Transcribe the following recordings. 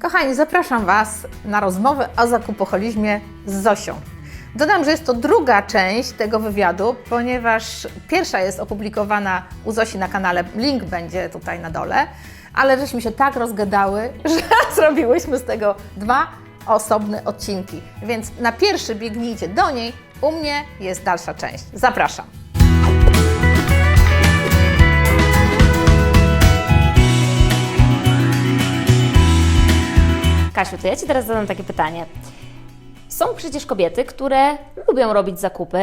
Kochani, zapraszam Was na rozmowę o zakupoholizmie z Zosią. Dodam, że jest to druga część tego wywiadu, ponieważ pierwsza jest opublikowana u Zosi na kanale, link będzie tutaj na dole, ale żeśmy się tak rozgadały, że zrobiłyśmy z tego dwa osobne odcinki. Więc na pierwszy biegnijcie do niej, u mnie jest dalsza część. Zapraszam. Kasiu, to ja Ci teraz zadam takie pytanie. Są przecież kobiety, które lubią robić zakupy,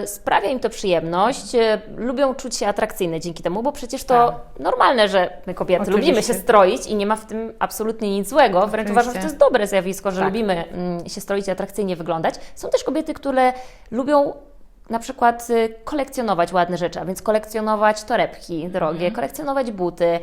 yy, sprawia im to przyjemność, yy, lubią czuć się atrakcyjne dzięki temu, bo przecież to Tak. normalne, że my kobiety Oczywiście. lubimy się stroić i nie ma w tym absolutnie nic złego. Wręcz Oczywiście. uważam, że to jest dobre zjawisko, że Tak. lubimy mm, się stroić i atrakcyjnie wyglądać. Są też kobiety, które lubią na przykład y, kolekcjonować ładne rzeczy, a więc kolekcjonować torebki drogie, Mhm. kolekcjonować buty.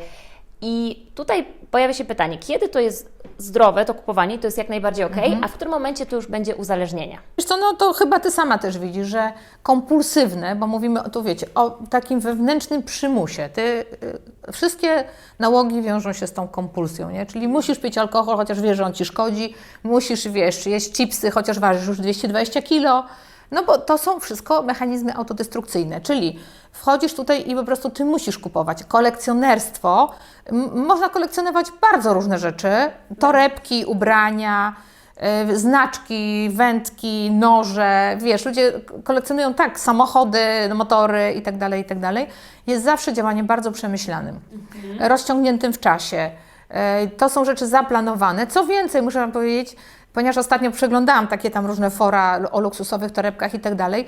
I tutaj pojawia się pytanie, kiedy to jest zdrowe, to kupowanie, to jest jak najbardziej ok, Mhm. a w którym momencie to już będzie uzależnienie? Wiesz co, no to chyba Ty sama też widzisz, że kompulsywne, bo mówimy, tu wiecie, o takim wewnętrznym przymusie. Ty, y, wszystkie nałogi wiążą się z tą kompulsją, nie? Czyli musisz pić alkohol, chociaż wiesz, że on Ci szkodzi, musisz, wiesz, jeść chipsy, chociaż ważysz już 220 kilo, no bo to są wszystko mechanizmy autodestrukcyjne, czyli wchodzisz tutaj i po prostu Ty musisz kupować. Kolekcjonerstwo, można kolekcjonować bardzo różne rzeczy, torebki, ubrania, y, znaczki, wędki, noże, wiesz, ludzie kolekcjonują tak, samochody, motory i tak dalej, i tak dalej. Jest zawsze działaniem bardzo przemyślanym, rozciągniętym w czasie. Y, To są rzeczy zaplanowane. Co więcej, muszę Wam powiedzieć, ponieważ ostatnio przeglądałam takie tam różne fora o luksusowych torebkach i tak dalej,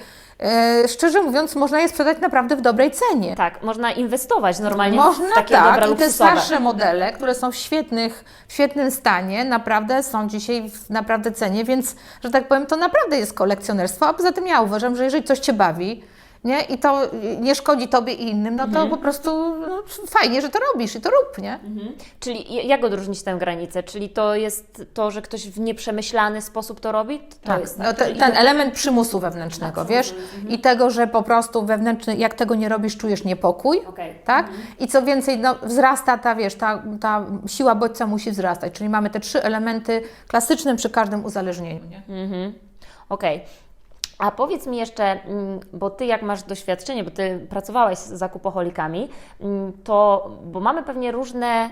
y, szczerze mówiąc, można je sprzedać naprawdę w dobrej cenie. Tak, można inwestować normalnie Można w takie tak, dobra i te luksusowe. starsze modele, które są w, świetnych, w świetnym stanie, naprawdę są dzisiaj w naprawdę cenie, więc, że tak powiem, to naprawdę jest kolekcjonerstwo, a poza tym ja uważam, że jeżeli coś Cię bawi, nie, i to nie szkodzi Tobie i innym, no to Mhm. po prostu no, fajnie, że to robisz i to rób, nie? Czyli jak odróżnić tę granicę? Czyli to jest to, że ktoś w nieprzemyślany sposób to robi? To Tak, jest no, te, ten element przymusu wewnętrznego, wiesz, i tego, że po prostu wewnętrzny, jak tego nie robisz, czujesz niepokój, Okej. tak? I co więcej, no, wzrasta ta, wiesz, ta, ta siła bodźca musi wzrastać, czyli mamy te trzy elementy klasyczne przy każdym uzależnieniu, nie? Mhm. Okej. A powiedz mi jeszcze, mm, bo Ty jak masz doświadczenie, bo Ty pracowałaś z zakupoholikami, mm, to, bo mamy pewnie różne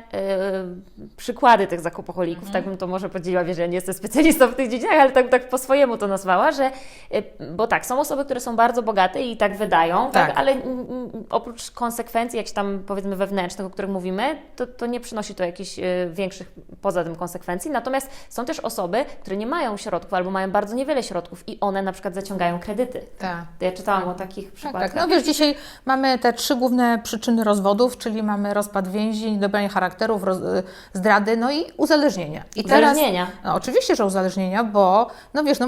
y, przykłady tych zakupoholików, Mhm. tak bym to może podzieliła, wiesz, ja nie jestem specjalistą w tych dziedzinach, ale tak, tak po swojemu to nazwała, że, y, bo tak, są osoby, które są bardzo bogate i tak wydają, tak. Tak. ale mm, mm, oprócz konsekwencji jakichś tam powiedzmy wewnętrznych, o których mówimy, to, to nie przynosi to jakichś y, większych poza tym konsekwencji, natomiast są też osoby, które nie mają środków albo mają bardzo niewiele środków i one na przykład zaciągają kredyty. Tak. Ja czytałam o takich Tak, przykładach. tak. No wiesz, dzisiaj mamy te trzy główne przyczyny rozwodów, czyli mamy rozpad więzi, dobranie charakterów, roz, y, zdrady, no i uzależnienia. I Uzależnienia. no, oczywiście, że uzależnienia, bo no wiesz, no,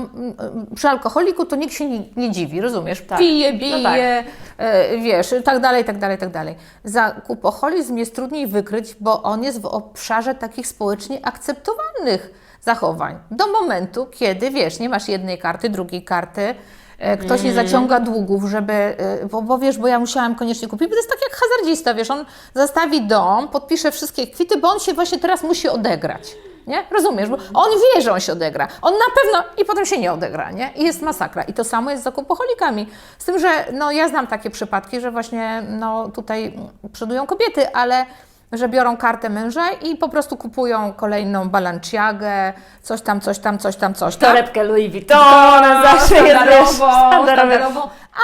przy alkoholiku to nikt się nie, nie dziwi, rozumiesz? Tak. Pije, No bije, e, wiesz, tak dalej, tak dalej, tak dalej. Zakupoholizm jest trudniej wykryć, bo on jest w obszarze takich społecznie akceptowalnych zachowań. Do momentu, kiedy wiesz, nie masz jednej karty, drugiej karty, e, ktoś nie zaciąga długów, żeby, e, bo, bo wiesz, bo ja musiałam koniecznie kupić, bo to jest tak jak hazardzista, wiesz, on zastawi dom, podpisze wszystkie kwity, bo on się właśnie teraz musi odegrać. Nie? Rozumiesz? Bo on wie, że on się odegra. On na pewno i potem się nie odegra, nie? I jest masakra. I to samo jest z zakupoholikami. Z tym, że no, ja znam takie przypadki, że właśnie no, tutaj przodują kobiety, ale że biorą kartę męża i po prostu kupują kolejną Balenciagę, coś tam, coś tam, coś tam, coś tam. Torebkę Louis Vuittona zawsze jest wiesz, standardową.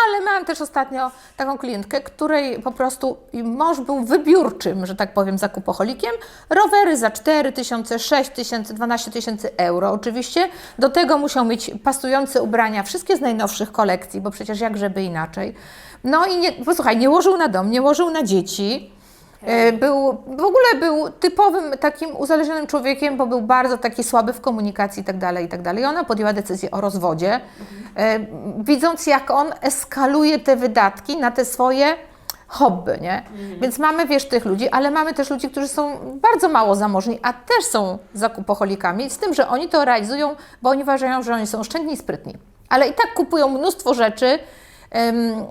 Ale miałam też ostatnio taką klientkę, której po prostu mąż był wybiórczym, że tak powiem, zakupoholikiem. Rowery za 4 tysiące, 6 tysięcy, 12 tysięcy euro oczywiście. Do tego musiał mieć pasujące ubrania, wszystkie z najnowszych kolekcji, bo przecież jak żeby inaczej. No i nie, posłuchaj, nie łożył na dom, nie łożył na dzieci. E, Był, w ogóle był typowym takim uzależnionym człowiekiem, bo był bardzo taki słaby w komunikacji i tak dalej, i tak dalej. I ona podjęła decyzję o rozwodzie, e, widząc jak on eskaluje te wydatki na te swoje hobby, nie? Więc mamy, wiesz, tych ludzi, ale mamy też ludzi, którzy są bardzo mało zamożni, a też są zakupoholikami, z tym, że oni to realizują, bo oni uważają, że oni są oszczędni i sprytni. Ale i tak kupują mnóstwo rzeczy,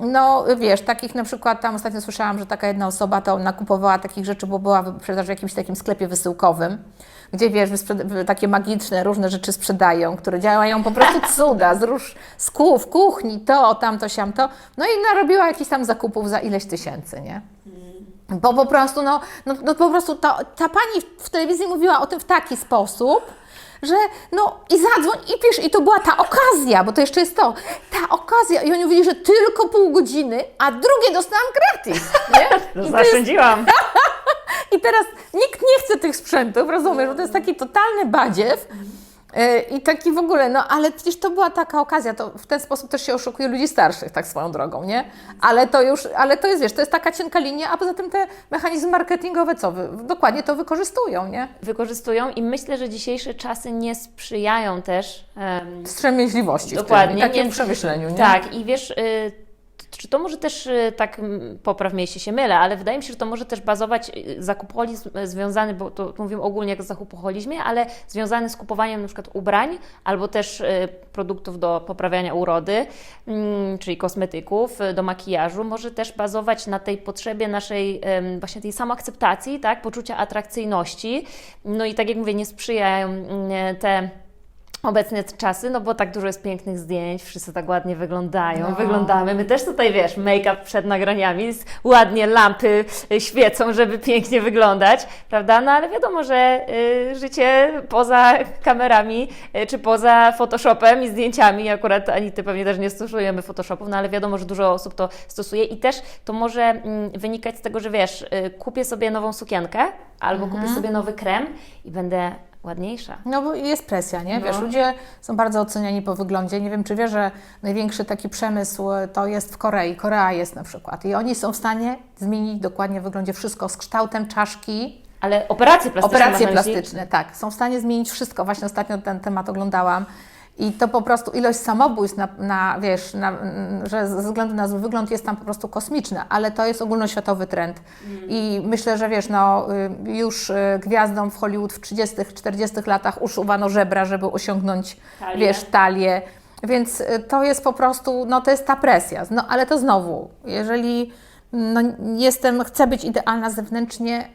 No wiesz, takich na przykład tam ostatnio słyszałam, że taka jedna osoba to nakupowała takich rzeczy, bo była wyprzedaż w jakimś takim sklepie wysyłkowym, gdzie wiesz, takie magiczne różne rzeczy sprzedają, które działają po prostu cuda, z, róż, z kół, kuchni, to, tamto, siamto. No i narobiła jakichś tam zakupów za ileś tysięcy, nie? Bo po prostu, no, no, no po prostu to, ta pani w telewizji mówiła o tym w taki sposób, że no i zadzwoń i pisz i to była ta okazja, bo to jeszcze jest to, ta okazja i oni mówili, że tylko pół godziny, a drugie dostałam gratis, nie? I, jest, Zaszczędziłam. I teraz nikt nie chce tych sprzętów, rozumiesz, bo to jest taki totalny badziew. Yy, I taki w ogóle, no ale przecież to była taka okazja, to w ten sposób też się oszukuje ludzi starszych, tak swoją drogą, nie? Ale to już, ale to jest, wiesz, to jest taka cienka linia, a poza tym te mechanizmy marketingowe, co wy, dokładnie to wykorzystują, nie? Wykorzystują i myślę, że dzisiejsze czasy nie sprzyjają też em, Wstrzemięźliwości Dokładnie, w tym, i takiemu nie- przemyśleniu, nie? Tak, i wiesz, y, czy to może też y, tak, popraw mnie, jeśli się mylę, ale wydaje mi się, że to może też bazować y, zakupolizm y, związany, bo to mówimy ogólnie jak o zakupoholizmie, ale związany z kupowaniem przykład ubrań albo też produktów do poprawiania urody, mm, czyli kosmetyków, do makijażu, może też bazować na tej potrzebie naszej właśnie tej samoakceptacji, tak, poczucia atrakcyjności. No i tak jak mówię, nie sprzyjają mm, te obecne czasy, no bo tak dużo jest pięknych zdjęć, wszyscy tak ładnie wyglądają, No. wyglądamy. My też tutaj, wiesz, make-up przed nagraniami, ładnie lampy y, świecą, żeby pięknie wyglądać, prawda? No ale wiadomo, że y, życie poza kamerami, y, czy poza Photoshopem i zdjęciami, akurat ani Ty pewnie też nie stosujemy Photoshopów, no ale wiadomo, że dużo osób to stosuje i też to może mm, wynikać z tego, że wiesz, y, kupię sobie nową sukienkę albo Mhm. kupię sobie nowy krem i będę ładniejsza. No bo jest presja, nie? Wiesz, No. ludzie są bardzo oceniani po wyglądzie. Nie wiem, czy wiesz, że największy taki przemysł e, to jest w Korei. Korea jest na przykład. I oni są w stanie zmienić dokładnie w wyglądzie wszystko z kształtem czaszki, Ale operacje plastyczne Operacje plastyczne, tak. Są w stanie zmienić wszystko. Właśnie ostatnio ten temat oglądałam. I to po prostu ilość samobójstw, na, na, wiesz, na, że ze względu na zły wygląd jest tam po prostu kosmiczna, ale to jest ogólnoświatowy trend. Mm. I myślę, że wiesz, no, y, już y, gwiazdom w Hollywood w 30 40 latach uszuwano żebra, żeby osiągnąć, Talię. wiesz, talię. Więc y, to jest po prostu, no to jest ta presja. No ale to znowu, jeżeli no, jestem, chcę być idealna zewnętrznie,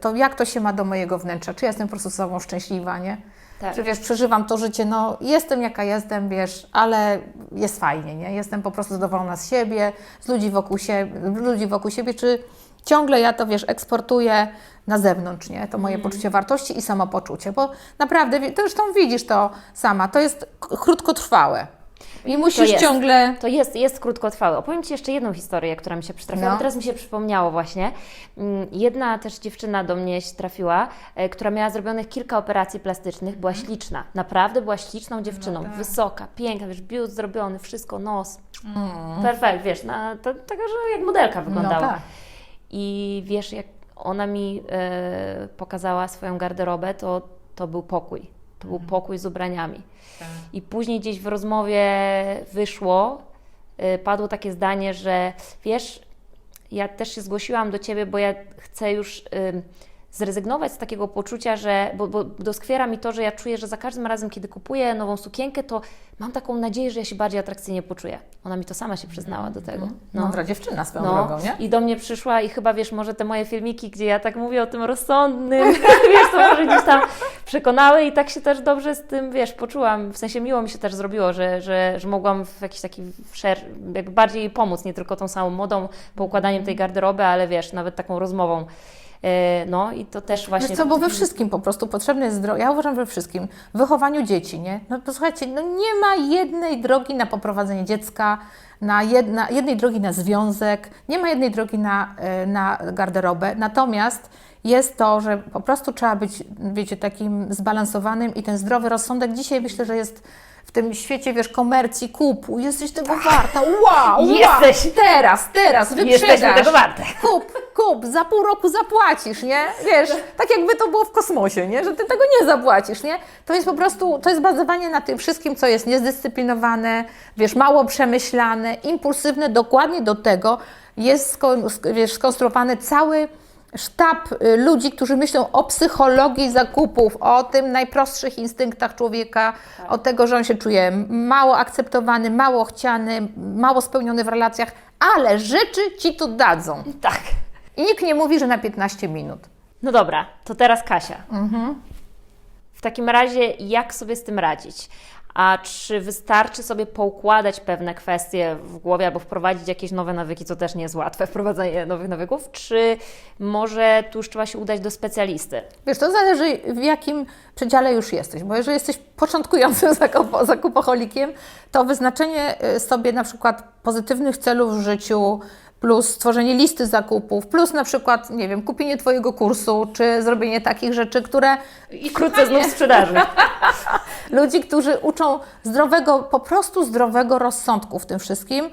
to jak to się ma do mojego wnętrza? Czy ja jestem po prostu sobą szczęśliwa, nie? Tak. Czy wiesz, przeżywam to życie, no jestem jaka jestem, wiesz, ale jest fajnie, nie? Jestem po prostu zadowolona z siebie, z ludzi wokół siebie, ludzi wokół siebie, czy ciągle ja to, wiesz, eksportuję na zewnątrz, nie? To moje Mhm. poczucie wartości i samopoczucie, bo naprawdę, to zresztą widzisz to sama, to jest krótkotrwałe. I musisz jest. ciągle... To jest, jest krótkotrwałe. Opowiem Ci jeszcze jedną historię, która mi się przytrafiła. No. Teraz mi się przypomniało właśnie. Mm, Jedna też dziewczyna do mnie się trafiła, e, która miała zrobionych kilka operacji plastycznych. Była Mhm. śliczna. Naprawdę była śliczną dziewczyną. No tak. Wysoka, piękna, wiesz, biust zrobiony, wszystko, nos. Mm. Perfekt, wiesz, na, to, taka, że jak modelka wyglądała. No tak. I wiesz, jak ona mi e, pokazała swoją garderobę, to, to był pokój. To był pokój z ubraniami. I później gdzieś w rozmowie wyszło, y, padło takie zdanie, że wiesz, ja też się zgłosiłam do Ciebie, bo ja chcę już zrezygnować z takiego poczucia, że, bo, bo doskwiera mi to, że ja czuję, że za każdym razem, kiedy kupuję nową sukienkę, to mam taką nadzieję, że ja się bardziej atrakcyjnie poczuję. Ona mi to sama się przyznała do tego. No. Mądra dziewczyna swoją No, drogą, nie? i do mnie przyszła i chyba, wiesz, może te moje filmiki, gdzie ja tak mówię o tym rozsądnym, wiesz, to może gdzieś tam przekonały i tak się też dobrze z tym, wiesz, poczułam, w sensie miło mi się też zrobiło, że, że, że mogłam w jakiś taki szer, jakby bardziej pomóc, nie tylko tą samą modą, poukładaniem tej garderoby, ale wiesz, nawet taką rozmową. E, No i to też właśnie... Wiesz co, bo we wszystkim po prostu potrzebne jest zdrowie. Ja uważam we wszystkim. W wychowaniu dzieci, nie? No posłuchajcie, no nie ma jednej drogi na poprowadzenie dziecka, na jedna, jednej drogi na związek, nie ma jednej drogi na, e, na garderobę. Natomiast jest to, że po prostu trzeba być, wiecie, takim zbalansowanym i ten zdrowy rozsądek dzisiaj myślę, że jest tym świecie, wiesz, komercji, kupu, jesteś tego warta, wow, wow, Jesteś. teraz, teraz, wyprzedaż. Jesteśmy tego warte. Kup, kup, za pół roku zapłacisz, nie? Wiesz, tak jakby to było w kosmosie, nie? Że ty tego nie zapłacisz, nie? To jest po prostu, to jest bazowanie na tym wszystkim, co jest niezdyscyplinowane, wiesz, mało przemyślane, impulsywne, dokładnie do tego jest wiesz, skonstruowany cały sztab y, ludzi, którzy myślą o psychologii zakupów, o tym najprostszych instynktach człowieka, o tego, że on się czuje mało akceptowany, mało chciany, mało spełniony w relacjach, ale rzeczy ci to dadzą. Tak. I nikt nie mówi, że na 15 minut. No dobra, to teraz Kasia. W takim razie, jak sobie z tym radzić? A czy wystarczy sobie poukładać pewne kwestie w głowie albo wprowadzić jakieś nowe nawyki, co też nie jest łatwe, wprowadzenie nowych nawyków, czy może tu już trzeba się udać do specjalisty? Wiesz, to zależy w jakim przedziale już jesteś, bo jeżeli jesteś początkującym zakupo, zakupoholikiem, to wyznaczenie y, sobie na przykład pozytywnych celów w życiu, plus stworzenie listy zakupów, plus na przykład, nie wiem, kupienie Twojego kursu, czy zrobienie takich rzeczy, które I wkrótce znów sprzedaży. ludzi, którzy uczą zdrowego, po prostu zdrowego rozsądku w tym wszystkim,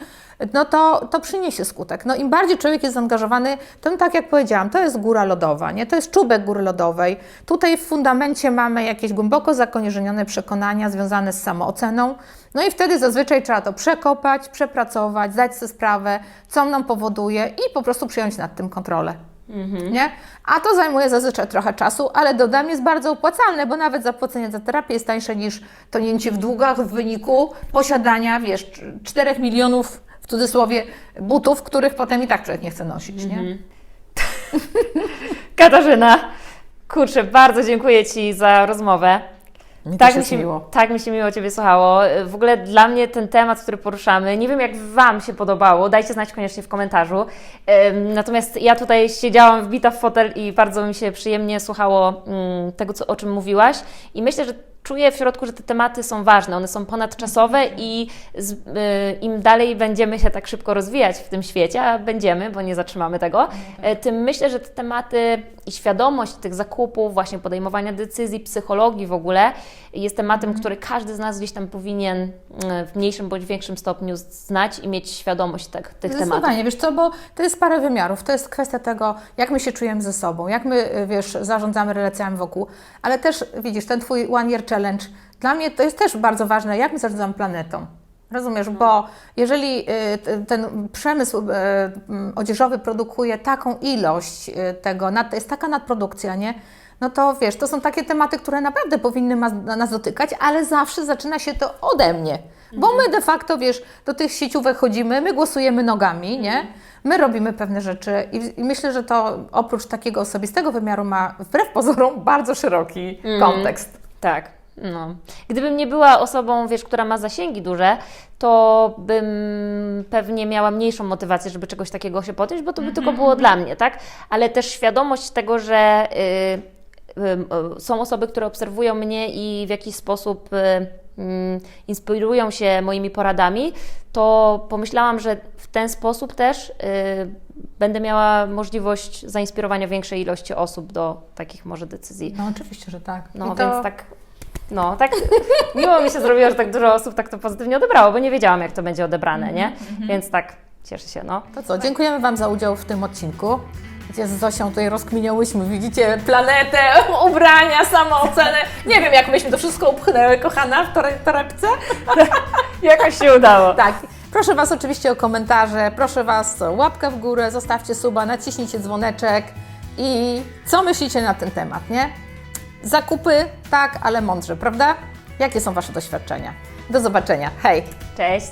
no to, to przyniesie skutek. No im bardziej człowiek jest zaangażowany, to tak jak powiedziałam, to jest góra lodowa, nie? to jest czubek góry lodowej. Tutaj w fundamencie mamy jakieś głęboko zakonierzenione przekonania związane z samooceną, no i wtedy zazwyczaj trzeba to przekopać, przepracować, zdać sobie sprawę, co nam powoduje i po prostu przyjąć nad tym kontrolę. Nie? A to zajmuje zazwyczaj trochę czasu, ale dodam, jest bardzo opłacalne, bo nawet zapłacenie za terapię jest tańsze niż tonięcie w długach w wyniku posiadania, wiesz, 4 milionów w cudzysłowie butów, których potem i tak człowiek nie chce nosić. Nie? Katarzyna, kurczę, bardzo dziękuję Ci za rozmowę. Mi Tak mi, się, miło. tak mi się miło Ciebie słuchało. W ogóle dla mnie ten temat, który poruszamy, nie wiem jak Wam się podobało, dajcie znać koniecznie w komentarzu. Natomiast ja tutaj siedziałam wbita w fotel i bardzo mi się przyjemnie słuchało mm, tego, co, o czym mówiłaś i myślę, że czuję w środku, że te tematy są ważne, one są ponadczasowe i z, y, im dalej będziemy się tak szybko rozwijać w tym świecie, a będziemy, bo nie zatrzymamy tego, y, tym myślę, że te tematy i świadomość tych zakupów, właśnie podejmowania decyzji, psychologii w ogóle jest tematem, który każdy z nas gdzieś tam powinien y, w mniejszym bądź większym stopniu znać i mieć świadomość tak, tych tematów. Wiesz co, bo to jest parę wymiarów. To jest kwestia tego, jak my się czujemy ze sobą, jak my, y, wiesz, zarządzamy relacjami wokół, ale też, widzisz, ten Twój One Year Challenge, dla mnie to jest też bardzo ważne, jak my zarządzamy planetą. Rozumiesz, bo jeżeli y, ten przemysł y, mm, odzieżowy produkuje taką ilość y, tego, jest taka nadprodukcja, nie? No to wiesz, to są takie tematy, które naprawdę powinny nas dotykać, ale zawsze zaczyna się to ode mnie. Bo my de facto, wiesz, do tych sieciówek chodzimy, my głosujemy nogami, nie? My robimy pewne rzeczy i, i myślę, że to oprócz takiego osobistego wymiaru ma wbrew pozorom bardzo szeroki kontekst. Tak. No. Gdybym nie była osobą, wiesz, która ma zasięgi duże, to bym pewnie miała mniejszą motywację, żeby czegoś takiego się podjąć, bo to by tylko było dla mnie, tak? Ale też świadomość tego, że y, y, y, są osoby, które obserwują mnie i w jakiś sposób y, mm, inspirują się moimi poradami, to pomyślałam, że w ten sposób też y, będę miała możliwość zainspirowania większej ilości osób do takich może decyzji. No oczywiście, że tak. No I to, więc tak, no tak miło mi się zrobiło, że tak dużo osób tak to pozytywnie odebrało, bo nie wiedziałam jak to będzie odebrane, nie? Więc tak, cieszę się, no. To co, dziękujemy Wam za udział w tym odcinku, gdzie z Zosią tutaj rozkminiałyśmy, widzicie, planetę, ubrania, samoocenę. Nie wiem, jak myśmy to wszystko upchnęły, kochana, w tore- torebce. Jakoś się udało. Tak. Proszę Was oczywiście o komentarze, proszę Was o łapkę w górę, zostawcie suba, naciśnijcie dzwoneczek i co myślicie na ten temat, nie? Zakupy, tak, ale mądrze, prawda? Jakie są Wasze doświadczenia? Do zobaczenia. Hej! Cześć.